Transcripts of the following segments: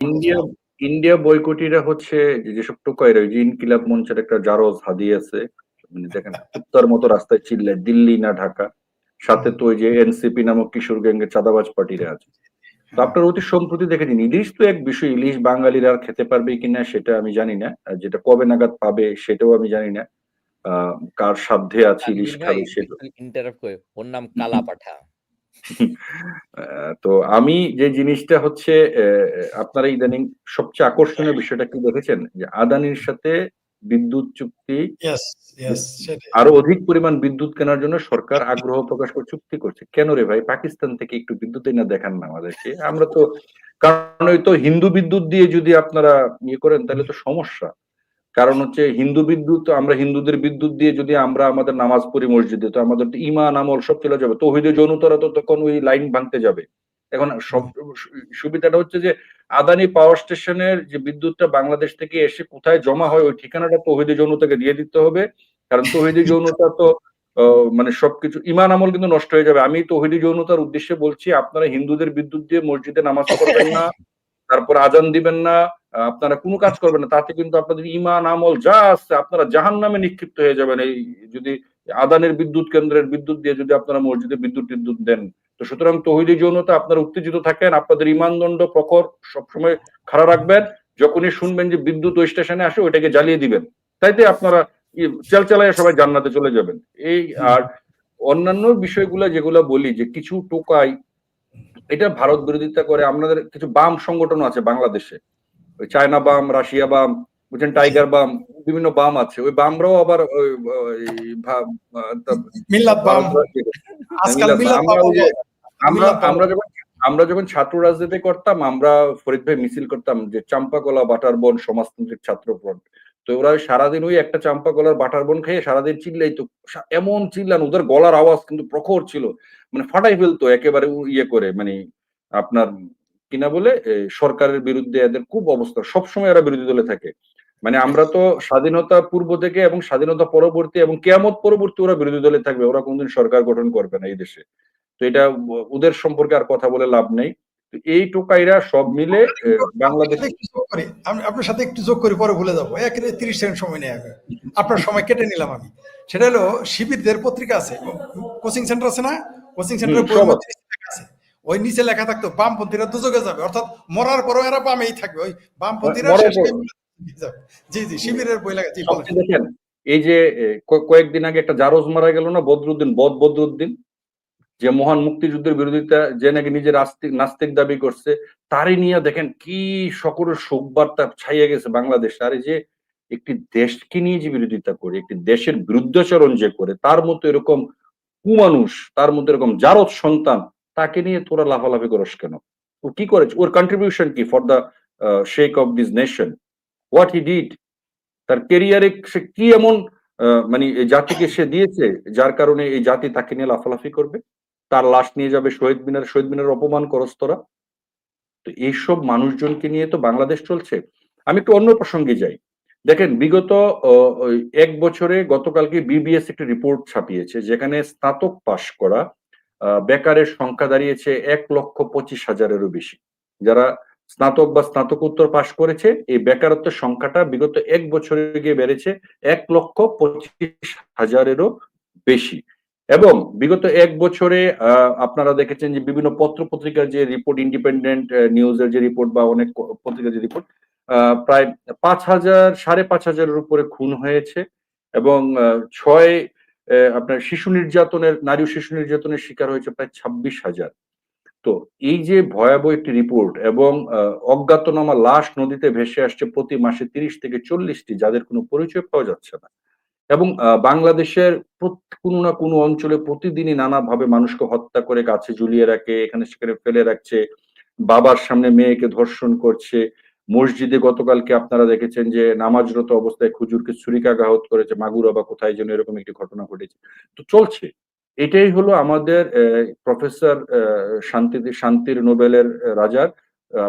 India India বয়কটিরা হচ্ছে যে যেসব টোকাইরা ওই যে ইনকিলাব মঞ্চের একটা জারজ হাদি আছে মানে দেখেন কুত্তার মতো রাস্তায় চিল্লায় দিল্লি না ঢাকা। সাথে তো ওই যে এনসিপি নামক কিশোর গ্যাংয়ের চাঁদাবাজ পার্টিরা আছে। তো আপনার অতি সম্প্রতি দেখেছেন ইলিশ তো এক বিষয় ইলিশ বাঙালিরা আর খেতে পারবে কিনা সেটা আমি জানি না যেটা কবে নাগাদ পাবে সেটাও আমি জানি না। আহ, কার সাধ্যে আছে ইলিশ খাবে সেটা। ইন্টারাপ্ট করে ওর নাম কালা পাঠা তো আমি যে জিনিসটা হচ্ছে আপনারা ইদানিং সবচেয়ে আকর্ষণীয় বিষয়টা কি দেখেছেন? যে আদানির সাথে বিদ্যুৎ চুক্তি আরও অধিক পরিমাণ বিদ্যুৎ কেনার জন্য সরকার আগ্রহ প্রকাশ করে চুক্তি করছে। কেন রে ভাই? পাকিস্তান থেকে একটু বিদ্যুৎ এনে দেখান না আমাদেরকে। আমরা তো কারণ ওই তো হিন্দু বিদ্যুৎ দিয়ে যদি আপনারা ইয়ে করেন তাহলে তো সমস্যা। কারণ হচ্ছে হিন্দু বিদ্যুৎ, আমরা হিন্দুদের বিদ্যুৎ দিয়ে যদি আমরা আমাদের নামাজ পড়ি মসজিদে, তো আমাদের ইমান আমল সব চলে যাবে। তৌহিদে যৌনতরা তো তখন ওই লাইন ভাঙতে যাবে। এখন সব সুবিধাটা হচ্ছে যে আদানি পাওয়ার স্টেশনের যে বিদ্যুৎটা বাংলাদেশ থেকে এসে কোথায় জমা হয়, ওই ঠিকানাটা তৌহিদে যৌনতাকে দিয়ে দিতে হবে। কারণ তৌহিদি যৌনতা তো মানে সবকিছু ইমান আমল কিন্তু নষ্ট হয়ে যাবে। আমি তৌহিদি যৌনতার উদ্দেশ্যে বলছি, আপনারা হিন্দুদের বিদ্যুৎ দিয়ে মসজিদে নামাজ পড়বেন না। তারপর আজান দিবেন না আপনারা কোনো কাজ করবেন না, তাতে কিন্তু আপনাদের ইমান আমল যা আছে আপনারা জাহান নামে নিক্ষিপ্ত হয়ে যাবেন। এই যদি আদানের বিদ্যুৎ কেন্দ্রের বিদ্যুৎ দিয়ে যদি আপনারা মসজিদে বিদ্যুৎ টিদ্যুৎ দেন, তো সুতরাং তহিদি যৌনতা আপনারা উত্তেজিত থাকেন, আপনাদের ইমানদণ্ড প্রখর সবসময় খাড়া রাখবেন, যখনই শুনবেন যে বিদ্যুৎ ওই স্টেশনে আসে ওইটাকে জ্বালিয়ে দিবেন। তাইতে আপনারা চাল চালায় সবাই জান্নাতে চলে যাবেন। এই আর অন্যান্য বিষয়গুলো যেগুলো বলি, যে কিছু টোকাই এটা ভারত বিরোধিতা করে আমাদের কিছু বাম সংগঠন আছে বাংলাদেশে। ওই চায়না বাম রাশিয়া বাম বুঝছেন টাইগার বাম বিভিন্ন বাম আছে। ওই বামরাও আবার আমরা আমরা আমরা যখন আমরা যখন ছাত্র রাজনীতি করতাম আমরা ফরিদ ভাই মিছিল করতাম যে চাম্পাকলা বাটার বন সমাজতান্ত্রিক ছাত্র ফ্রন্ট। তো ওরা সারাদিন ওই একটা চাম্পা কলার বাটার বন খেয়ে সারাদিন চিল্লাই তো এমন চিল্লান, ওদের গলার আওয়াজ কিন্তু প্রখর ছিল। মানে ফাটাই ফেলতো একেবারে ইয়ে করে মানে আপনার কিনা বলে সরকারের বিরুদ্ধে এদের খুব অবস্থা। সবসময় এরা বিরোধী দলে থাকে। মানে আমরা তো স্বাধীনতা পূর্ব থেকে এবং স্বাধীনতা পরবর্তী এবং কেয়ামত পরবর্তী ওরা বিরোধী দলে থাকবে। ওরা কোনদিন সরকার গঠন করবে না এই দেশে। তো এটা ওদের সম্পর্কে আর কথা বলে লাভ নেই। এই টোকাইরা সব মিলে বাংলাদেশ আপনার সাথে একটু যোগ করি আমি আপনার সাথে একটু যোগ করি পরে ভুলে যাব। এক তিরিশ সেকেন্ড সময় নেই আগে। আপনার সময় কেটে নিলাম আমি। সেটা হলো শিবিরদের পত্রিকা আছে। কোচিং সেন্টার আছে না? কোচিং সেন্টার আছে। আছে। ওই নিচে লেখা থাকতো বামপন্থীরা দুযোগে যাবে। অর্থাৎ মরার পরও এরা বামেই থাকবে। ওই বামপন্থীরা। জি জি শিবিরের বই লেখা জি দেখেন এই যে কয়েকদিন আগে একটা জারজ মারা গেল না বদরুদ্দিন বদ বদরুদ্দিন? যে মহান মুক্তিযুদ্ধের বিরোধিতা যে নাকি নিজের নাস্তিক দাবি করছে, তারই নিয়ে দেখেন কি সকলের শোক বার্তা ছাইয়া গেছে বাংলাদেশ। আর যে একটি দেশকে নিয়ে যে বিরোধিতা করে, একটি দেশের বিরুদ্ধাচরণ যে করে, তার মতো এরকম কুমানুষ, তার মধ্যে এরকম জারদ সন্তান, তাকে নিয়ে তোরা লাফালাফি করস কেন? ও কি করেছে ওর কন্ট্রিবিউশন কি for the sake of this nation what he did তার কেরিয়ারে সে কি এমন মানে জাতিকে সে দিয়েছে, যার কারণে এই জাতি তাকে নিয়ে লাফালাফি করবে? তার লাশ নিয়ে যাবে শহীদ মিনার শহীদ মিনার অপমান করস তোরা। তো এইসব মানুষজনকে নিয়ে তো বাংলাদেশ চলছে। আমি একটু অন্য প্রসঙ্গে যাই। দেখেন, বিগত এক বছরে গতকালকে বিবিএস একটি রিপোর্ট ছাপিয়েছে, যেখানে স্নাতক পাশ করা বেকারের সংখ্যা দাঁড়িয়েছে এক লক্ষ পঁচিশ হাজারেরও বেশি। যারা স্নাতক বা স্নাতকোত্তর পাশ করেছে, এই বেকারত্বের সংখ্যাটা বিগত এক বছরে গিয়ে বেড়েছে এক লক্ষ পঁচিশ হাজারেরও বেশি। এবং বিগত এক বছরে আপনারা দেখেছেন যে বিভিন্ন পত্র পত্রিকার যে রিপোর্ট ইন্ডিপেন্ডেন্ট নিউজের যে রিপোর্ট বা অনেক পত্রিকার যে রিপোর্ট প্রায় পাঁচ হাজার, সাড়ে পাঁচ হাজারের উপরে খুন হয়েছে এবং ছয় আপনার শিশু নির্যাতনের, নারী শিশু নির্যাতনের শিকার হয়েছে প্রায় ছাব্বিশ হাজার। তো এই যে ভয়াবহ একটি রিপোর্ট এবং অজ্ঞাতনামা লাশ নদীতে ভেসে আসছে প্রতি মাসে তিরিশ থেকে চল্লিশটি, যাদের কোনো পরিচয় পাওয়া যাচ্ছে না। এবং বাংলাদেশের কোনো না কোনো অঞ্চলে প্রতিদিনই নানাভাবে মানুষকে হত্যা করে গাছে ঝুলিয়ে রাখে, এখানে সেখানে ফেলে রাখছে, বাবার সামনে মেয়েকে ধর্ষণ করছে। মসজিদে গতকালকে আপনারা দেখেছেন যে নামাজরত অবস্থায় খুজুরকে ছুরিকাঘাত করেছে, মাগুরা বা কোথায় যেন এরকম একটি ঘটনা ঘটেছে। তো চলছে। এটাই হলো আমাদের প্রফেসর শান্তি, শান্তির নোবেলের রাজার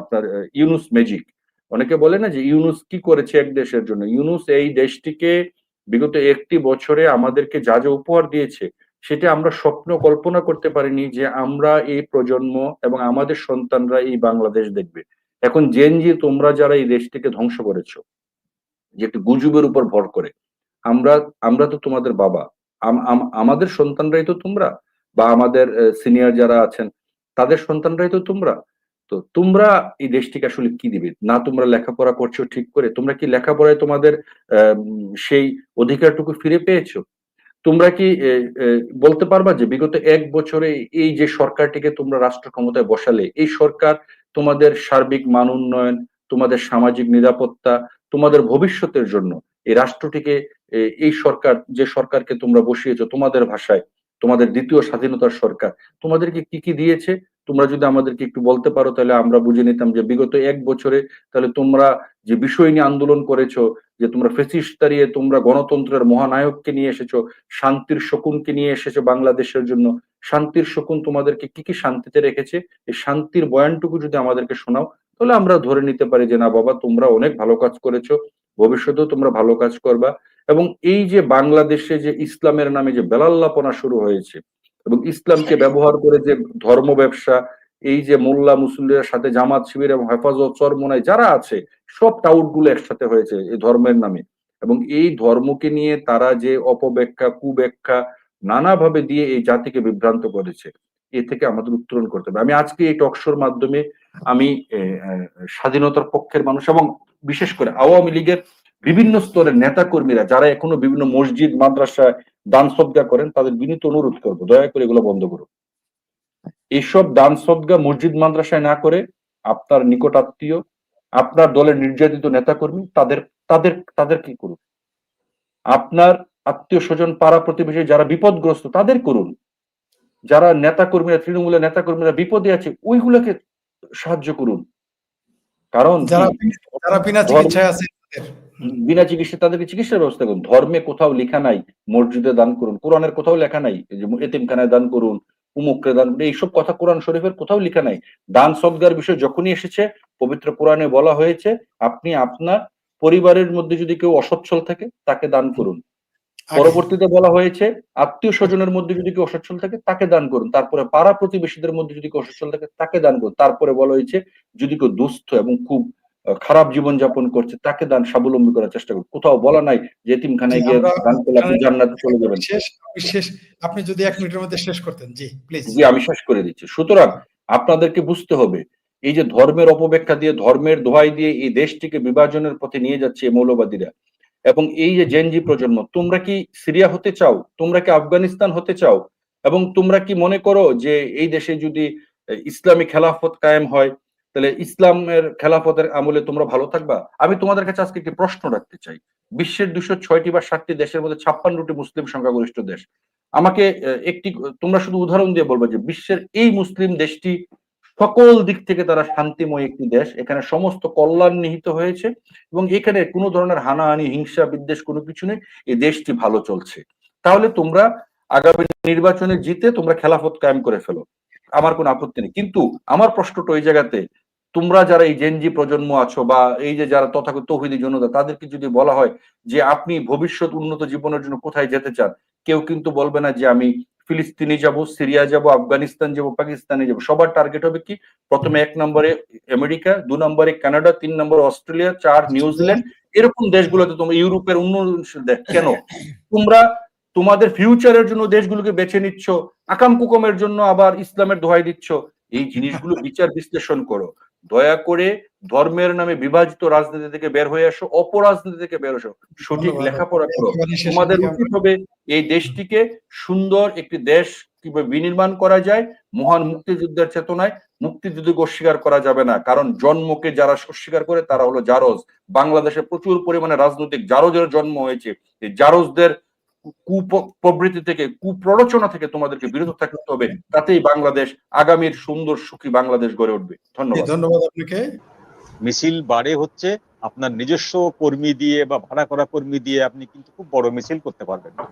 আপনার ইউনুস ম্যাজিক অনেকে বলে না যে ইউনুস কি করেছে এক দেশের জন্য? ইউনুস এই দেশটিকে বিগত একটি বছরে আমাদেরকে যা যা উপহার দিয়েছে, সেটা আমরা স্বপ্ন কল্পনা করতে পারিনি যে আমরা এই প্রজন্ম এবং আমাদের সন্তানরা এই বাংলাদেশ দেখবে। এখন জেনজি তোমরা যারা এই দেশটিকে ধ্বংস করেছ, যে একটি গুজবের উপর ভর করে, আমরা আমরা তো তোমাদের বাবা। আম- আম- আমাদের সন্তানরাই তো তোমরা। বা আমাদের সিনিয়র যারা আছেন, তাদের সন্তানরাই তো তোমরা। তো তোমরা এই দেশটিকে আসলে কি দিবে? না তোমরা লেখাপড়া করছ ঠিক করে, তোমরা কি লেখাপড়ায় তোমাদের সেই অধিকারটুকু ফিরে পেয়েছ? তোমরা কি বলতে পারবা যে বিগত এক বছরে এই যে সরকারটিকে তোমরা রাষ্ট্র ক্ষমতায় বসালে, এই সরকার তোমাদের সার্বিক মান উন্নয়ন, তোমাদের সামাজিক নিরাপত্তা, তোমাদের ভবিষ্যতের জন্য এই রাষ্ট্রটিকে এই সরকার, যে সরকারকে তোমরা বসিয়েছো তোমাদের ভাষায়, তোমাদের দ্বিতীয় স্বাধীনতার সরকার, তোমাদেরকে কি কি দিয়েছে? তোমরা যদি আমাদেরকে একটু বলতে পারো, তাহলে আমরা বুঝে নিতাম যে বিগত এক বছরে তাহলে তোমরা যে বিষয় নিয়ে আন্দোলন করেছ, যে তোমরা ফেসিস্ট তাড়িয়ে তোমরা গণতন্ত্রের মহানায়ককে নিয়ে এসেছ, শান্তির শকুনকে নিয়ে এসেছ বাংলাদেশের জন্য, শান্তির শকুন তোমাদেরকে কি কি শান্তিতে রেখেছে? এই শান্তির বয়ানটুকু যদি আমাদেরকে শোনাও, তাহলে আমরা ধরে নিতে পারি যে না বাবা, তোমরা অনেক ভালো কাজ করেছ, ভবিষ্যতেও তোমরা ভালো কাজ করবা। এবং এই যে বাংলাদেশে যে ইসলামের নামে যে বেলাল্লাপনা শুরু হয়েছে এবং ইসলামকে ব্যবহার করে যে ধর্ম ব্যবসা, এই যে মোল্লা মুসল্লির সাথে জামাত শিবির এবং হেফাজত চরমোনায় যারা আছে, সব টাউটগুলো একসাথে হয়েছে এই ধর্মের নামে। এবং এই ধর্মকে নিয়ে তারা যে অপব্যাখ্যা, কুব্যাখ্যা নানাভাবে দিয়ে এই জাতিকে বিভ্রান্ত করেছে, এ থেকে আমাদের উত্তরণ করতে হবে। আমি আজকে এই টকশোর মাধ্যমে আমি স্বাধীনতার পক্ষের মানুষ এবং বিশেষ করে আওয়ামী লীগের বিভিন্ন স্তরের নেতা কর্মীরা যারা এখনও বিভিন্ন মসজিদ মাদ্রাসায় দান সদ্গা করেন তাদের বিনীত অনুরোধ করব দয়া করে এগুলো বন্ধ করুন। এইসব দান সদ্গা মসজিদ মাদ্রাসায় না করে আপনার নিকট আত্মীয় আপনার দলের নির্যাতিত নেতাকর্মী তাদের তাদের তাদের কি করুন? আপনার আত্মীয় স্বজন পাড়া প্রতিবেশী যারা বিপদগ্রস্ত তাদের করুন। যারা নেতা কর্মীরা তৃণমূলের নেতা কর্মীরা বিপদে আছে ওইগুলোকে সাহায্য করুন। কারণ যারা যারা বিনা চিকিৎসায় আছে তাদের। বিনা চিকিৎসা তাদেরকে চিকিৎসার ব্যবস্থা করুন। ধর্মে কোথাও লেখা নাই মসজিদে দান করুন কোরআনের কোথাও লেখা নাই যে এতিমখানায় দান করুন উমুককে দান করুন এইসব কথা কোরআন শরীফের কোথাও লেখা নাই। দান সদ্গার বিষয় যখনই এসেছে পবিত্র কোরআনে বলা হয়েছে আপনি আপনার পরিবারের মধ্যে যদি কেউ অসচ্ছল থাকে তাকে দান করুন। পরবর্তীতে বলা হয়েছে আত্মীয় স্বজনের মধ্যে যদি কেউ অসচ্ছল থাকে তাকে দান করুন। তারপরে পাড়া প্রতিবেশীদের মধ্যে যদি কেউ অসচ্ছল থাকে তাকে দান করুন। তারপরে বলা হয়েছে যদি কেউ দুস্থ এবং খুব খারাপ জীবন যাপন করছে তাকে দান স্বাবলম্বী করার চেষ্টা করুন। কোথাও বলা নাই যে এতিমখানায় গিয়ে দান করলে আপনি জান্নাতে চলে যাবেন। শেষ আপনি যদি এক মিনিটের মধ্যে শেষ করতেন জি প্লিজ জি আমি শেষ করে দিচ্ছি। সুতরাং আপনাদেরকে বুঝতে হবে এই যে ধর্মের অপব্যাখ্যা দিয়ে ধর্মের দোহাই দিয়ে এই দেশটিকে বিভাজনের পথে নিয়ে যাচ্ছে এই মৌলবাদীরা এবং এই যে জেনজি প্রজন্ম তোমরা কি সিরিয়া হতে চাও? তোমরা কি আফগানিস্তান হতে চাও? এবং তোমরা কি মনে করো যে এই দেশে যদি ইসলামী খেলাফত কায়েম হয় তাহলে ইসলামের খেলাফতের আমলে তোমরা ভালো থাকবা? আমি তোমাদের কাছে আজকে একটি প্রশ্ন রাখতে চাই। বিশ্বের দুশো ছয়টি বা ষাটটি দেশের মধ্যে ছাপ্পান্নটি মুসলিম সংখ্যাগরিষ্ঠ দেশ। আমাকে একটি, তোমরা শুধু উদাহরণ দিয়ে বলবে যে বিশ্বের এই মুসলিম দেশটি সকল দিক থেকে তারা শান্তিময় একটি দেশ। এখানে সমস্ত কল্যাণ নিহিত হয়েছে এবং এখানে কোনো ধরনের হানাহানি, হিংসা, বিদ্বেষ কোনো কিছু নেই। এই দেশটি ভালো চলছে। তাহলে তোমরা আগামী নির্বাচনে জিতে তোমরা খেলাফত কায়েম করে ফেলো। আমার কোনো আপত্তি নেই। কিন্তু আমার প্রশ্নটা ওই জায়গাতে তোমরা যারা এই জেনজি প্রজন্ম আছো বা এই যে যারা তথাকথিত তৌহিদি জনতা, তাদেরকে যদি বলা হয় যে আপনি ভবিষ্যৎ উন্নত জীবনের জন্য কোথায় যেতে চান, কেউ কিন্তু বলবে না যে আমি ফিলিস্তিনে যাব সিরিয়া যাব, আফগানিস্তান যাব, পাকিস্তানে যাব। সবার টার্গেট হবে কি? প্রথমে এক নম্বরে আমেরিকা, দু নম্বরে কানাডা, তিন নম্বরে অস্ট্রেলিয়া, চার নিউজিল্যান্ড। এরকম দেশগুলোতে তোমরা, ইউরোপের উন্নয়নশীল দেশ, কেন? তোমরা তোমাদের ফিউচারের জন্য দেশগুলোকে বেছে নিচ্ছ, আকাম কুকমের জন্য আবার ইসলামের দোহাই দিচ্ছ। এই জিনিসগুলো বিচার বিশ্লেষণ করো। দয়া করে ধর্মের নামে বিভাজিত রাজনীতি থেকে বের হয়ে আসো অপরাজনীতি থেকে বের আসো সঠিক লেখাপড়া করো। তোমাদের উচিত হবে এই দেশটিকে সুন্দর একটি দেশ কীভাবে বিনির্মাণ করা যায় মহান মুক্তিযুদ্ধের চেতনায় মুক্তিযুদ্ধকে অস্বীকার করা যাবে না। কারণ জন্মকে যারা অস্বীকার করে তারা হলো জারজ। বাংলাদেশে প্রচুর পরিমাণে রাজনৈতিক জারজের জন্ম হয়েছে। এই জারজদের কুপ- প্রবৃত্তি থেকে কুপ্ররোচনা থেকে তোমাদেরকে বিরত থাকতে হবে। তাতেই বাংলাদেশ আগামীর সুন্দর সুখী বাংলাদেশ গড়ে উঠবে। ধন্যবাদ। ধন্যবাদ আপনাকে। মিছিল বাড়ে হচ্ছে আপনার নিজস্ব কর্মী দিয়ে বা ভাড়া করা কর্মী দিয়ে আপনি কিন্তু খুব বড় মিছিল করতে পারবেন।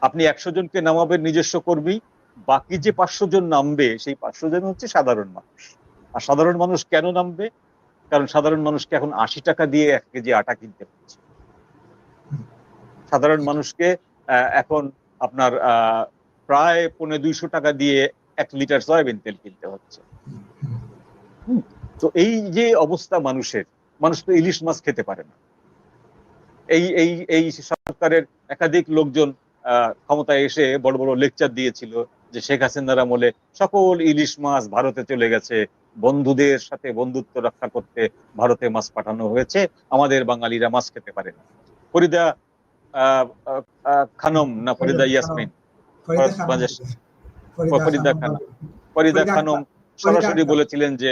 আপনি একশো জনকে নামাবেন নিজস্ব কর্মী বাকি যে পাঁচশো জন নামবে সেই পাঁচশো জন হচ্ছে সাধারণ মানুষ। আর সাধারণ মানুষ কেন নামবে? কারণ সাধারণ মানুষকে এখন আশি টাকা দিয়ে এক কেজি আটা কিনতে হচ্ছে। সাধারণ মানুষকে এখন আপনার প্রায় পৌনে দুইশো টাকা দিয়ে এক লিটার সয়াবিন তেল কিনতে হচ্ছে। তো এই যে অবস্থা মানুষের, মানুষ তো ইলিশ মাছ খেতে পারে না। এই এই এই সরকারের একাধিক লোকজন ক্ষমতায় এসে বড় বড় লেকচার দিয়েছিল যে শেখ হাসিনার আমলে সকল ইলিশ মাছ ভারতে চলে গেছে, বন্ধুদের সাথে বন্ধুত্ব রক্ষা করতে ভারতে মাছ পাঠানো হয়েছে, আমাদের বাঙালিরা মাছ খেতে পারে না। ফরিদা খানম না ফরিদা ইয়াসমিন? ফরিদা খানম। ফরিদা খানম। সরাসরি বলেছিলেন যে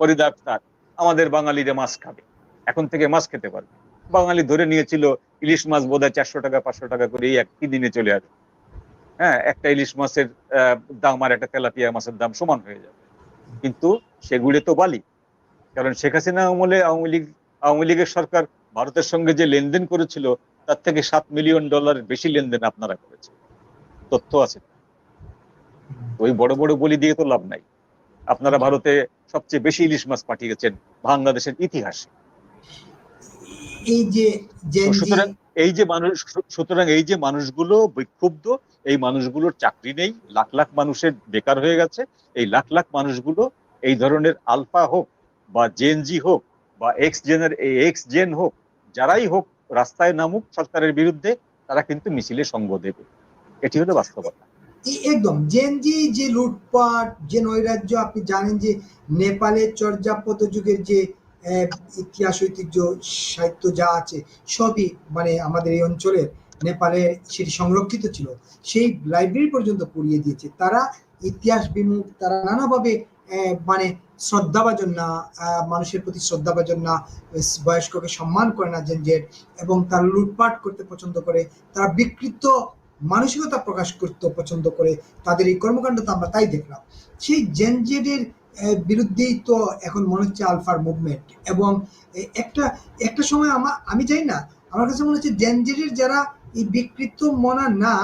ফরিদা আক্তার আমাদের বাঙালিরা মাছ খাবে। এখন থেকে মাছ খেতে পারবে। বাঙালি ধরে নিয়েছিল ইলিশ মাছ বোধহয় চারশো টাকা পাঁচশো টাকা করে এই এক তিন দিনে চলে আসবে। হ্যাঁ একটা ইলিশ মাছের দাম আর একটা তেলাপিয়া মাছের দাম সমান হয়ে যাবে। কিন্তু সেগুলো তো বালি। কারণ শেখ হাসিনা আমলে আওয়ামী লীগ আওয়ামী লীগের সরকার ভারতের সঙ্গে যে লেনদেন করেছিল তার থেকে সাত মিলিয়ন ডলার বেশি লেনদেন আপনারা করেছে তথ্য আছে। ওই বড় বড় বলি দিয়ে তো লাভ নাই। আপনারা ভারতে সবচেয়ে বেশি ইলিশ মাছ পাঠিয়েছেন বাংলাদেশের ইতিহাসে। এই যে সুতরাং এই যে মানুষ সুতরাং এই যে মানুষগুলো বিক্ষুব্ধ এই মানুষগুলোর চাকরি নেই লাখ লাখ মানুষের বেকার হয়ে গেছে এই লাখ লাখ মানুষগুলো এই ধরনের আলফা হোক বা জেনজি হোক বা এক্স জেনের এক্স জেন হোক যারাই হোক রাস্তায় নামুক সরকারের বিরুদ্ধে, তারা কিন্তু মিছিলে সঙ্গ দেবে। এটি হলো বাস্তবতা। একদম। জেনজি, যে লুটপাট, যে নৈরাজ্য, আপনি জানেন যে নেপালের চর্যাপদ যুগের যে ইতিহাস, ঐতিহ্য, সাহিত্য যা আছে, সবই মানে আমাদের এই অঞ্চলের নেপালে সেটি সংরক্ষিত ছিল। সেই লাইব্রেরি পর্যন্ত পুড়িয়ে দিয়েছে। তারা ইতিহাস বিমুখ, তারা নানাভাবে মানে শ্রদ্ধাভাজন না মানুষের প্রতি শ্রদ্ধাভাজন না বয়স্ককে সম্মান করে না জেনজেট এবং তারা লুটপাট করতে পছন্দ করে, তারা বিকৃত মানসিকতা প্রকাশ করতে পছন্দ করে, তাদের এই কর্মকাণ্ড তো আমরা তাই দেখলাম। সেই জেনজেডের বিরুদ্ধেই তো এখন মনে হচ্ছে আলফার মুভমেন্ট এবং একটা একটা সময় আমার আমি জানি না, আমার কাছে মনে হচ্ছে জেনজেডের যারা এই বিকৃত মনা না,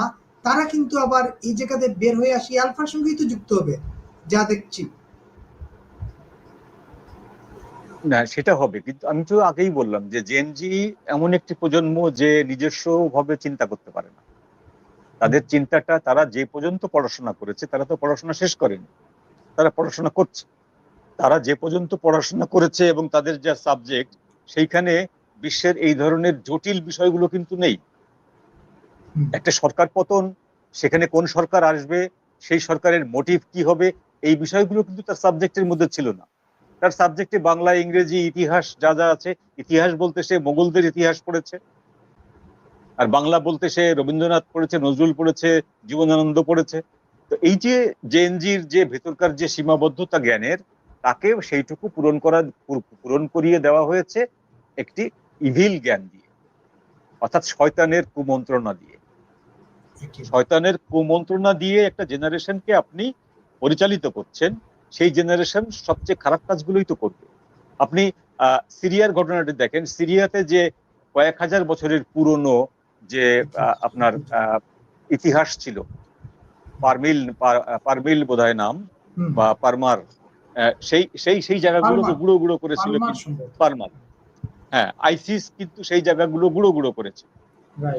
তারা কিন্তু আবার এই জায়গাতে বের হয়ে আসি আলফার সঙ্গেই তো যুক্ত হবে, যা দেখছি। না সেটা হবে। কিন্তু আমি তো আগেই বললাম যে জেনজি এমন একটি প্রজন্ম যে নিজস্ব ভাবে চিন্তা করতে পারে না। তাদের চিন্তাটা তারা যে পর্যন্ত পড়াশোনা করেছে তারা তো পড়াশোনা শেষ করেনি। তারা পড়াশোনা করছে। তারা যে পর্যন্ত পড়াশোনা করেছে এবং তাদের যা সাবজেক্ট সেইখানে বিশ্বের এই ধরনের জটিল বিষয়গুলো কিন্তু নেই। একটা সরকার পতন সেখানে কোন সরকার আসবে সেই সরকারের মোটিভ কি হবে এই বিষয়গুলো কিন্তু তার সাবজেক্টের মধ্যে ছিল না। তার সাবজেক্টে বাংলা ইংরেজি ইতিহাস যা যা আছে ইতিহাস বলতে সে মোগলদের ইতিহাস পড়েছে। আর বাংলা বলতে সে রবীন্দ্রনাথ পড়েছে নজরুল পড়েছে জীবনানন্দ পড়েছে। তো এই যে জেএনজির যে ভেতরকার যে সীমাবদ্ধতা জ্ঞানের তাকে সেইটুকু পূরণ করা পূরণ করিয়ে দেওয়া হয়েছে একটি ইভিল জ্ঞান দিয়ে অর্থাৎ শয়তানের কুমন্ত্রণা দিয়ে। শয়তানের কুমন্ত্রণা দিয়ে একটা জেনারেশনকে আপনি পরিচালিত করছেন। সেই জেনারেশন সবচেয়ে খারাপ কাজগুলোই তো করবে। আপনি সিরিয়ার ঘটনাটি দেখেন সিরিয়াতে যে কয়েক হাজার বছরের পুরনো যে আপনার ইতিহাস ছিল পারমিল পারমিল বোধহয় নাম বা পারমার সেই সেই সেই জায়গাগুলোকে। গুঁড়ো গুঁড়ো করেছিল পারমার হ্যাঁ আইসিস কিন্তু সেই জায়গাগুলো গুঁড়ো গুঁড়ো করেছে.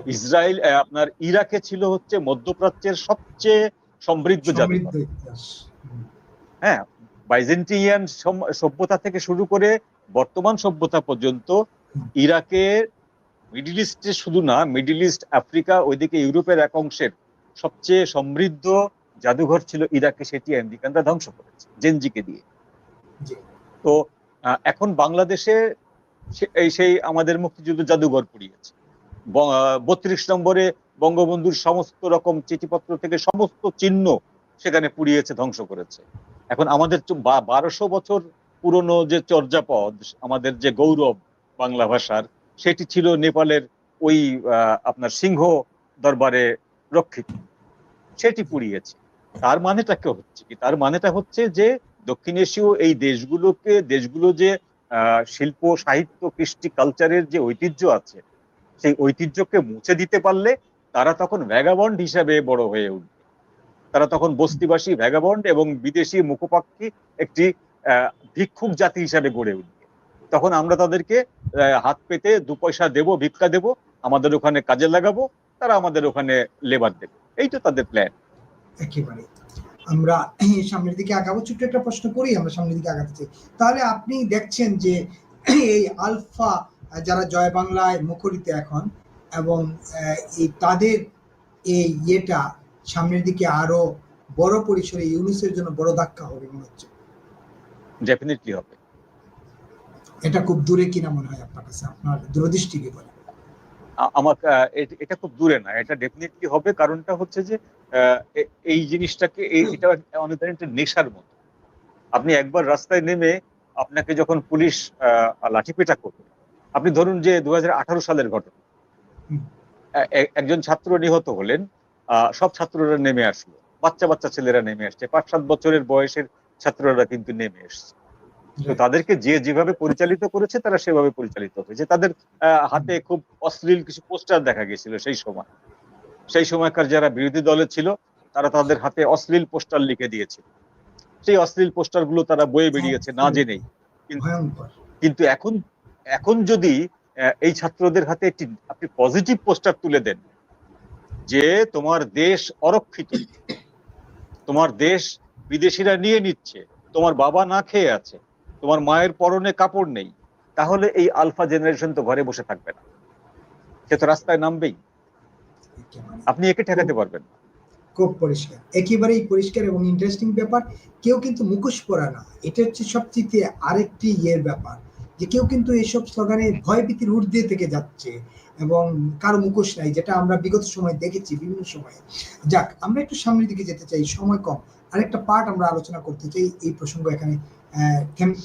ইসরায়েল আপনার ইরাকে ছিল হচ্ছে মধ্যপ্রাচ্যের সবচেয়ে সমৃদ্ধ হুম, হ্যাঁ বাইজেন্টিয়ান সভ্যতা থেকে শুরু করে বর্তমান সভ্যতা পর্যন্ত ইরাকের মিডিল ইস্টে শুধু না মিডিল ইস্ট আফ্রিকা ওইদিকে ইউরোপের এক অংশের সবচেয়ে সমৃদ্ধ জাদুঘর ছিল ইরাকে সেটি আমেরিকানরা ধ্বংস করেছে জেনজিকে দিয়ে। তো এখন বাংলাদেশে এই সেই আমাদের মুক্তিযুদ্ধ জাদুঘর পুড়িয়েছে। বত্রিশ নম্বরে বঙ্গবন্ধুর সমস্ত রকম চিঠিপত্র থেকে সমস্ত চিহ্ন সেখানে পুড়িয়েছে ধ্বংস করেছে। এখন আমাদের বারোশো বছর পুরনো যে চর্যাপদ, আমাদের যে গৌরব বাংলা ভাষার, সেটি ছিল নেপালের ওই আপনার সিংহ দরবারে রক্ষিত। সেটি পুড়িয়েছে। তার মানেটা কি হচ্ছে কি? তার মানেটা হচ্ছে যে দক্ষিণ এশীয় এই দেশগুলোকে, দেশগুলো যে শিল্প, সাহিত্য, কৃষ্টি, কালচারের যে ঐতিহ্য আছে, সেই ঐতিহ্যকে মুছে দিতে পারলে তারা তখন ভ্যাগাবন্ড হিসাবে বড় হয়ে উঠবে। তারা তখন বস্তিবাসী ভ্যাগাবন্ড এবং বিদেশি মুখপাক্ষী একটি ভিক্ষুক জাতি হিসাবে গড়ে উঠবে। তখন আমরা তাদেরকে হাত পেতে দু পয়সা দেব, ভিক্ষা দেব, আমাদের ওখানে কাজে লাগাবো, তারা আমাদের ওখানে লেবার দেবে। এই তো তাদের প্ল্যান একেবারে। আমরা সামনের দিকে আগাবো, ছোট্ট একটা প্রশ্ন করি, আমরা সামনের দিকে আগাতে চাই। তাহলে আপনি দেখছেন যে এই আলফা, যারা জয় বাংলায় মুখরিত এখন এবং এই তাদের এই ইয়েটা সামনের দিকে আরও বড় পরিসরে ইউনুসের জন্য বড় ধাক্কা হবে মনে হচ্ছে। ডেফিনেটলি হবে। এটা খুব দূরে কিনা মনে হয় আপনার কাছে? আপনার দূরদৃষ্টি কি বলে আমার এটা খুব দূরে না। এটা ডেফিনেটলি হবে। কারণটা হচ্ছে যে এই জিনিসটাকে এই- এটা অনেক ধরনের একটা নেশার মতো। আপনি একবার রাস্তায় নেমে আপনাকে যখন পুলিশ আহ, লাঠিপেটা করবে আপনি ধরুন যে দু হাজার আঠারো সালের ঘটনা। একজন ছাত্র নিহত হলেন। সব ছাত্ররা নেমে আসলো। বাচ্চা বাচ্চা ছেলেরা নেমে আসছে। পাঁচ সাত বছরের বয়সের ছাত্ররা কিন্তু নেমে এসছে। তো তাদেরকে যে যেভাবে পরিচালিত করেছে তারা সেভাবে পরিচালিত হয়েছে তাদের হাতে খুব অশ্লীল কিছু পোস্টার দেখা গেছিল সেই সময়। সেই সময়কার যারা বিরোধী দলে ছিল তারা তাদের হাতে অশ্লীল পোস্টার লিখে দিয়েছিল। সেই অশ্লীল পোস্টারগুলো তারা বয়ে বেরিয়েছে না জেনেই। কিন্তু এখন এখন যদি এই ছাত্রদের হাতে একটি আপনি পজিটিভ পোস্টার তুলে দেন যে তোমার দেশ অরক্ষিত। তোমার দেশ বিদেশিরা নিয়ে নিচ্ছে। তোমার বাবা না খেয়ে আছে। তোমার মায়ের পরনে কাপড় নেই। তাহলে এই আলফা জেনারেশন তো ঘরে বসে থাকবে না। সে তো রাস্তায় নামবেই। আপনি একে ঠেকাতে পারবেন খুব পরিষ্কার। একেবারেই পরিষ্কার এবং ইন্টারেস্টিং ব্যাপার। কেউ কিন্তু মুখোশ পরা না। এটা হচ্ছে সবচেয়ে আরেকটি ইয়ের ব্যাপার। যে কেউ কিন্তু এসব স্লোগানে ভয়ভীতির ঊর্ধ্বে থেকে যাচ্ছে। এবং কারও মুখোশ নাই, যেটা আমরা বিগত সময় দেখেছি বিভিন্ন সময়ে। যাক, আমরা একটু সামনের দিকে যেতে চাই, সময় কম। আরেকটা পার্ট আমরা আলোচনা করতে চাই এই প্রসঙ্গ এখানে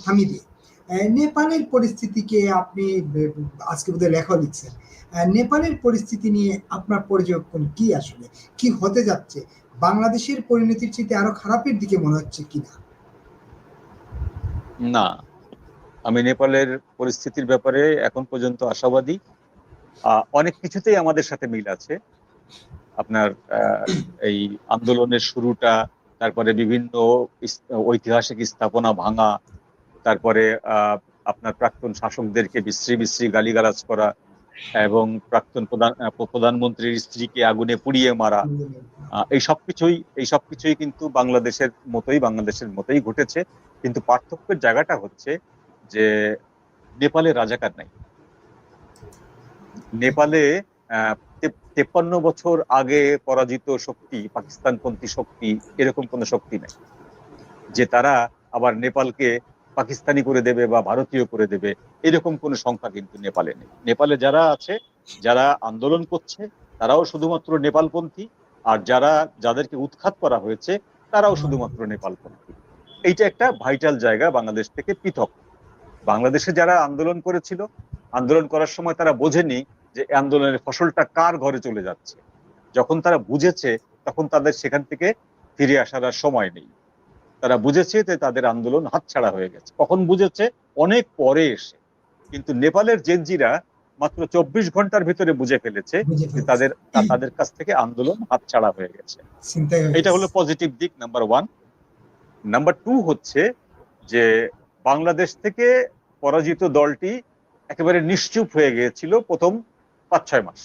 থামিয়ে দিয়ে। নেপালের পরিস্থিতিকে আপনি আজকে বোধহয় লেখাও লিখছেন। নেপালের পরিস্থিতি নিয়ে আপনার পর্যবেক্ষণ কি আসলে? কি হতে যাচ্ছে? বাংলাদেশের পরিণতির চেয়ে আরও খারাপের দিকে মনে হচ্ছে কিনা? না। আমি নেপালের পরিস্থিতির ব্যাপারে এখন পর্যন্ত আশাবাদী। অনেক কিছুতেই আমাদের সাথে মিল আছে। আপনার এই আন্দোলনের শুরুটা, তারপরে বিভিন্ন ঐতিহাসিক স্থাপনা ভাঙা, তারপরে আপনার প্রাক্তন শাসকদেরকে বিশ্রী বিশ্রী গালিগালাজ করা এবং প্রাক্তন প্রধান প্রধানমন্ত্রীর স্ত্রীকে আগুনে পুড়িয়ে মারা এই সবকিছুই এই সব কিছুই কিন্তু বাংলাদেশের মতোই বাংলাদেশের মতোই ঘটেছে। কিন্তু পার্থক্যের জায়গাটা হচ্ছে যে নেপালে রাজাকার নাই। নেপালে তেপ্পান্ন বছর আগে পরাজিত শক্তি, পাকিস্তানপন্থী শক্তি, এরকম কোনো শক্তি নেই। যে তারা আবার নেপালকে পাকিস্তানি করে দেবে বা ভারতীয় করে দেবে, এরকম কোনো সংখ্যা কিন্তু নেপালে নেই। নেপালে যারা আছে, যারা আন্দোলন করছে, তারাও শুধুমাত্র নেপালপন্থী, আর যারা, যাদেরকে উৎখাত করা হয়েছে, তারাও শুধুমাত্র নেপালপন্থী। এইটা একটা ভাইটাল জায়গা বাংলাদেশ থেকে পৃথক। বাংলাদেশে যারা আন্দোলন করেছিল, আন্দোলন করার সময় তারা বোঝেনি যে আন্দোলনের ফসলটা কার ঘরে চলে যাচ্ছে। যখন তারা বুঝেছে তখন তাদের সেখান থেকে ফিরে আসার আর সময় নেই। তারা বুঝেছে যে তাদের আন্দোলন হাতছাড়া হয়ে গেছে। কখন বুঝেছে? অনেক পরে এসে। কিন্তু নেপালের জেনজিরা মাত্র চব্বিশ ঘণ্টার ভিতরে বুঝে ফেলেছে যে তাদের তাদের কাছ থেকে আন্দোলন হাতছাড়া হয়ে গেছে। এটা হলো পজিটিভ দিক নাম্বার ওয়ান। নাম্বার টু হচ্ছে যে বাংলাদেশ থেকে পরাজিত দলটি একেবারে নিশ্চুপ হয়ে গিয়েছিল প্রথম পাঁচ ছয় মাস।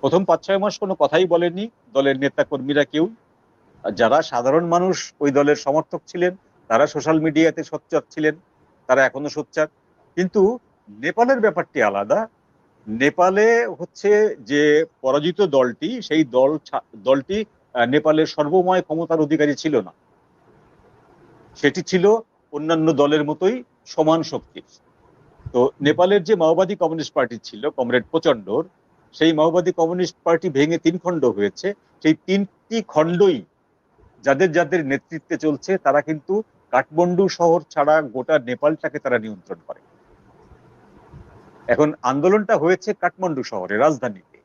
প্রথম পাঁচ ছয় মাস কোনো কথাই বলেনি দলের নেতা কর্মীরা কেউ যারা সাধারণ মানুষ, ওই দলের সমর্থক ছিলেন, তারা সোশ্যাল মিডিয়াতে সোচ্চার ছিলেন, তারা এখনও সোচ্চার। কিন্তু নেপালের ব্যাপারটি আলাদা। নেপালে হচ্ছে যে পরাজিত দলটি, সেই দল দলটি নেপালের সর্বময় ক্ষমতার অধিকারী ছিল না। সেটি ছিল অন্যান্য দলের মতোই সমান শক্তির। তো নেপালের যে মাওবাদী কমিউনিস্ট পার্টি ছিল, কমরেড প্রচন্ডর সেই মাওবাদী কমিউনিস্ট পার্টি ভেঙে তিন খণ্ড হয়েছে। সেই তিনটি খণ্ডই যাদের যাদের নেতৃত্বে চলছে, তারা কিন্তু কাঠমান্ডু শহর ছাড়া গোটা নেপালটাকে তারা নিয়ন্ত্রণ করে। এখন আন্দোলনটা হয়েছে কাঠমান্ডু শহরে, রাজধানীতে।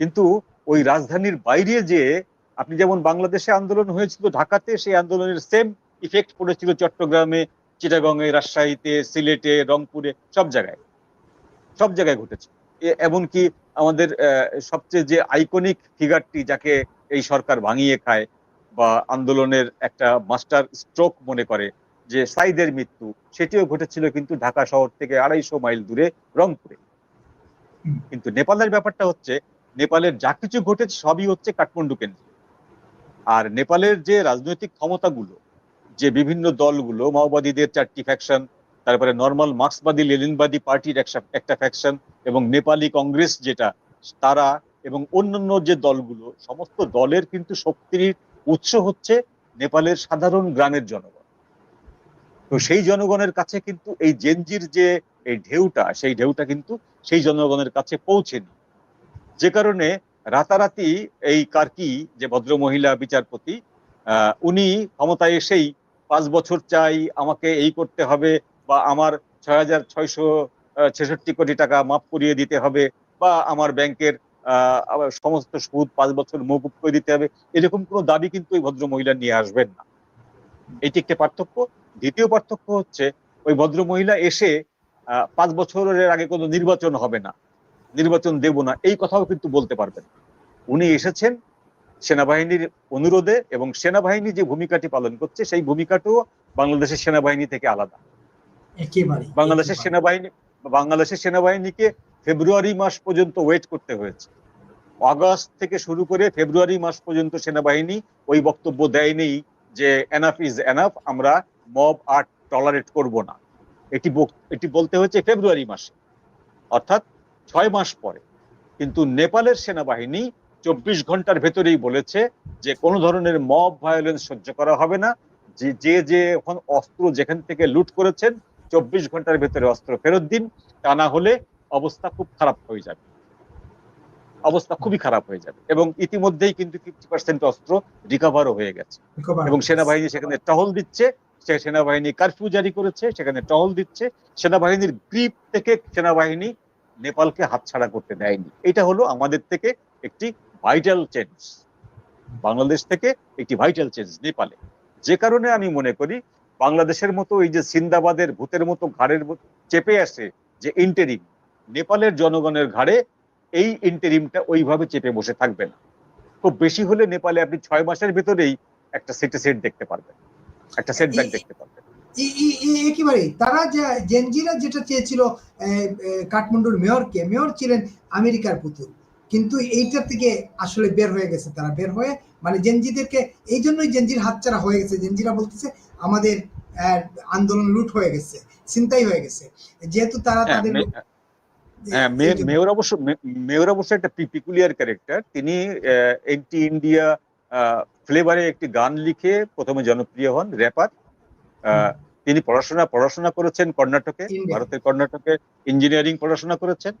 কিন্তু ওই রাজধানীর বাইরে যে আপনি যেমন বাংলাদেশে আন্দোলন হয়েছিল, ঢাকাতে সেই আন্দোলনের সেম ইফেক্ট পড়েছিল চট্টগ্রামে চিটাগংয়ে, রাজশাহীতে, সিলেটে, রংপুরে, সব জায়গায়। সব জায়গায় ঘটেছে। এমনকি আমাদের সবচেয়ে যে আইকনিক ফিগারটি যাকে এই সরকার ভাঙিয়ে খায় বা আন্দোলনের একটা মাস্টার স্ট্রোক মনে করে, যে সাইদের মৃত্যু, সেটিও ঘটেছিল কিন্তু ঢাকা শহর থেকে আড়াইশো মাইল দূরে রংপুরে। কিন্তু নেপালের ব্যাপারটা হচ্ছে, নেপালের যা কিছু ঘটেছে সবই হচ্ছে কাঠমান্ডু কেন্দ্রে। আর নেপালের যে রাজনৈতিক ক্ষমতাগুলো যে বিভিন্ন দলগুলো, মাওবাদীদের চারটি ফ্যাকশন তারপরে নর্মাল মার্ক্সবাদী লেনিনবাদী পার্টির একটা- ফ্যাকশন এবং নেপালি কংগ্রেস যেটা, তারা এবং অন্যান্য যে দলগুলো, সমস্ত দলের কিন্তু শক্তির উৎস হচ্ছে নেপালের সাধারণ গ্রামের জনগণ। তো সেই জনগণের কাছে কিন্তু এই জেনজির যে এই ঢেউটা, সেই ঢেউটা কিন্তু সেই জনগণের কাছে পৌঁছেনি। যে কারণে রাতারাতি এই কার্কি, যে ভদ্র মহিলা বিচারপতি উনি ক্ষমতায় এসেই পাঁচ বছর চাই, আমাকে এই করতে হবে বা আমার ছয় হাজার ছয়শো ছেষট্টি কোটি টাকা মাফ করিয়ে দিতে হবে বা আমার ব্যাংকের সমস্ত সুদ পাঁচ বছর মৌকুব করে দিতে হবে। এরকম কোনো দাবি কিন্তু ওই ভদ্র মহিলা নিয়ে আসবেন না। এটি একটা পার্থক্য। দ্বিতীয় পার্থক্য হচ্ছে, ওই ভদ্র মহিলা এসে পাঁচ বছরের আগে কোনো নির্বাচন হবে না। নির্বাচন দেব না। এই কথাও কিন্তু বলতে পারবেন উনি এসেছেন সেনাবাহিনীর অনুরোধে এবং সেনাবাহিনী যে ভূমিকাটি পালন করছে সেই ভূমিকাটাও বাংলাদেশের সেনাবাহিনী থেকে আলাদা। বাংলাদেশের সেনাবাহিনী বাংলাদেশের সেনাবাহিনীকে ফেব্রুয়ারি মাস পর্যন্ত ওয়েট করতে হয়েছে। আগস্ট থেকে শুরু করে ফেব্রুয়ারি মাস পর্যন্ত সেনাবাহিনী ওই বক্তব্য দেয়নি যে এনাফ ইজ এনাফ আমরা মব আর টলারেট করব না। এটি এটি বলতে হয়েছে ফেব্রুয়ারি মাসে। অর্থাৎ ছয় মাস পরে। কিন্তু নেপালের সেনাবাহিনী চব্বিশ ঘণ্টার ভেতরেই বলেছে যে কোনো ধরনের মব ভায়োলেন্স সহ্য করা হবে না। যে যে যে এখন অস্ত্র যেখান থেকে লুট করেছেন চব্বিশ ঘণ্টার ভেতরে অস্ত্র ফেরত দিন তা না হলে অবস্থা খুব খারাপ হয়ে যাবে। অবস্থা খুবই খারাপ হয়ে যাবে এবং ইতিমধ্যেই কিন্তু ফিফটি পার্সেন্ট অস্ত্র রিকভারও হয়ে গেছে। এবং সেনাবাহিনী সেখানে টহল দিচ্ছে সে সেনাবাহিনী কারফিউ জারি করেছে সেখানে টহল দিচ্ছে। সেনাবাহিনীর গ্রিপ থেকে সেনাবাহিনী নেপালকে হাতছাড়া করতে দেয়নি। এটা হলো আমাদের থেকে একটি ভাইটাল চেঞ্জ বাংলাদেশ থেকে একটি ভাইটাল চেঞ্জ নেপালে। যে কারণে আমি মনে করি, বাংলাদেশের মতো এই যে সিন্দাবাদের ভূতের মতো ঘাড়ের চেপে আসে যে ইন্টেরিম নেপালের জনগণের ঘাড়ে এই ইন্টেরিমটা ওইভাবে চেপে বসে থাকবে না। খুব বেশি হলে নেপালে আপনি ছয় মাসের ভেতরেই একটা সেটে সেট দেখতে পারবেন। একটা সেট সেটব্যাক দেখতে পারবেন। একেবারেই তারা যে জেনজিরা যেটা চেয়েছিল কাঠমান্ডুর মেয়রকে, মেয়র ছিলেন আমেরিকার পুতুল। কিন্তু এইটার থেকে আসলে বের হয়ে গেছে তারা বের হয়ে মানে জেনজিদেরকে এই জন্যই জেনজির হাতছাড়া হয়ে গেছে। জেনজিরা বলতেছে আমাদের আন্দোলন লুট হয়ে গেছে চিন্তাই হয়ে গেছে। যেহেতু তারা হ্যাঁ, তাদের হ্যাঁ এই মে- যে- মেয়র অবশ্য মেয়র অবশ্য একটা পিকুলিয়ার ক্যারেক্টার। তিনি এন্টি ইন্ডিয়া ফ্লেভারে একটি গান লিখে প্রথমে জনপ্রিয় হন র্যাপার। তিনি পড়াশোনা পড়াশোনা করেছেন কর্ণাটকে ভারতের কর্ণাটকে ইঞ্জিনিয়ারিং পড়াশোনা করেছেন।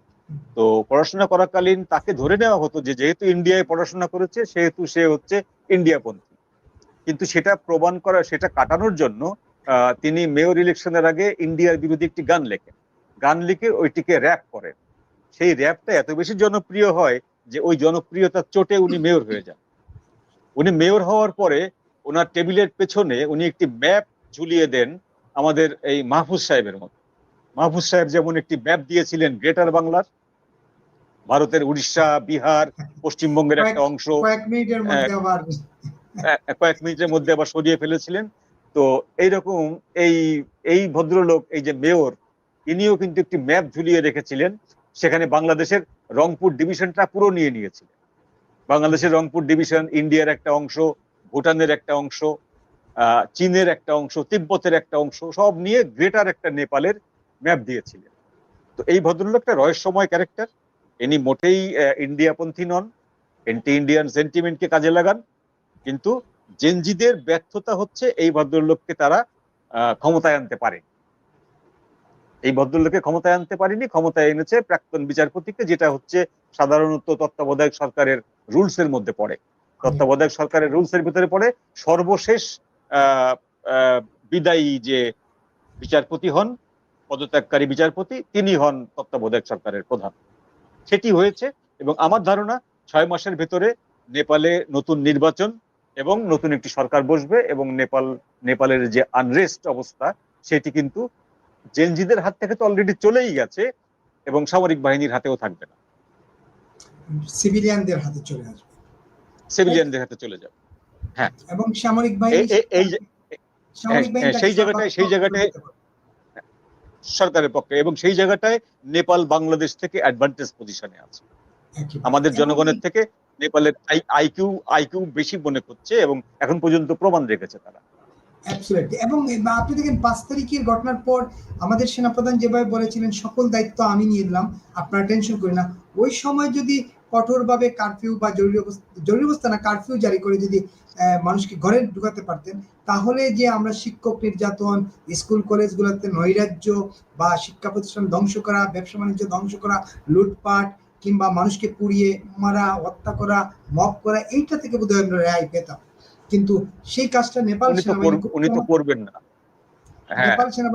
তো পড়াশোনা করাকালীন তাকে ধরে নেওয়া হতো যে যেহেতু ইন্ডিয়ায় পড়াশোনা করেছে, সেহেতু সে হচ্ছে ইন্ডিয়াপন্থী। কিন্তু সেটা প্রমাণ করা, সেটা কাটানোর জন্য তিনি মেয়র ইলেকশনের আগে ইন্ডিয়ার বিরোধী একটি গান লেখেন। গান লিখে ওইটিকে র্যাপ করেন। সেই র্যাপটা এত বেশি জনপ্রিয় হয় যে ওই জনপ্রিয়তার চোটে উনি মেয়র হয়ে যান। উনি মেয়র হওয়ার পরে ওনার টেবিলের পেছনে উনি একটি ম্যাপ ঝুলিয়ে দেন আমাদের এই মাহফুজ সাহেবের মতো। মাহফুজ সাহেব যেমন একটি ম্যাপ দিয়েছিলেন গ্রেটার বাংলার ভারতের উড়িষ্যা বিহার পশ্চিমবঙ্গের একটা অংশ কয়েক মিনিটের মধ্যে আবার কয়েক মিনিটের মধ্যে আবার সরিয়ে ফেলেছিলেন। তো এইরকম এই এই ভদ্রলোক এই যে মেয়র ইনিও কিন্তু একটি ম্যাপ ঝুলিয়ে রেখেছিলেন। সেখানে বাংলাদেশের রংপুর ডিভিশনটা পুরো নিয়ে নিয়েছিলেন। বাংলাদেশের রংপুর ডিভিশন ইন্ডিয়ার একটা অংশ ভুটানের একটা অংশ আহ, চীনের একটা অংশ তিব্বতের একটা অংশ সব নিয়ে গ্রেটার একটা নেপালের ম্যাপ দিয়েছিলেন। তো এই ভদ্রলোকটা রহস্যময় ক্যারেক্টার। ইনি মোটেই ইন্ডিয়াপন্থী নন। এন্টি ইন্ডিয়ান সেন্টিমেন্টকে কাজে লাগান। কিন্তু জেনজিদের ব্যর্থতা হচ্ছে এই ভদ্রলোককে তারা ক্ষমতায় আনতে পারে এই ভদ্রলোককে ক্ষমতায় আনতে পারেনি, ক্ষমতায় এনেছে প্রাক্তন বিচারপতিকে, যেটা হচ্ছে সাধারণত তত্ত্বাবধায়ক সরকারের রুলস এর মধ্যে পড়ে। তত্ত্বাবধায়ক সরকারের রুলস এর ভিতরে পড়ে সর্বশেষ বিদায়ী যে বিচারপতি হন পদত্যাগকারী বিচারপতি তিনি হন তত্ত্বাবধায়ক সরকারের প্রধান। সেটি হয়েছে এবং আমার ধারণা ছয় মাসের ভেতরে নেপালে নতুন নির্বাচন এবং নতুন একটি সরকার বসবে এবং নেপাল নেপালের যে আনরেস্ট অবস্থা সেটি কিন্তু জেনজিদের হাত থেকে তো অলরেডি চলেই গেছে এবং সামরিক বাহিনীর হাতেও থাকবে না। সিভিলিয়ানদের হাতে চলে আসবে। সিভিলিয়ানদের হাতে চলে যাবে। এবং সামরিক বাহিনী এই- এই- এই যে- সামরিক হ্যাঁ, সেই জায়গাটায়- সেই জায়গাটায়- সরকারের পক্ষে এবং সেই জায়গাটায় নেপাল বাংলাদেশ থেকে অ্যাডভান্টেজ পজিশনে আছে। আমাদের জনগণের থেকে নেপালের আইকিউ আইকিউ বেশি মনে করছে এবং এখন পর্যন্ত প্রমাণ রেখেছে তারা। এবং আপনি দেখেন পাঁচ তারিখের ঘটনার পর আমাদের সেনাপ্রধান যেভাবে বলেছিলেন সকল দায়িত্ব আমি নিয়ে নিলাম আপনারা টেনশন করি না। ওই সময় যদি কঠোরভাবে কারফিউ বা জরুরি অবস্থা জরুরি অবস্থা না কারফিউ জারি করে যদি মানুষকে ঘরে ঢুকাতে পারতেন তাহলে যে আমরা শিক্ষক নির্যাতন স্কুল কলেজগুলোতে নৈরাজ্য বা শিক্ষা প্রতিষ্ঠান ধ্বংস করা ব্যবসা বাণিজ্য ধ্বংস করা লুটপাট কিংবা মানুষকে পুড়িয়ে মারা হত্যা করা মব করা এইটা থেকে বোধহয় আমরা রেহাই পেতাম। কিন্তু সেই কাজটা নেপাল সেনাবাহিনী উনি তো করবেন না। হ্যাঁ। নেপাল সেনাবাহিনী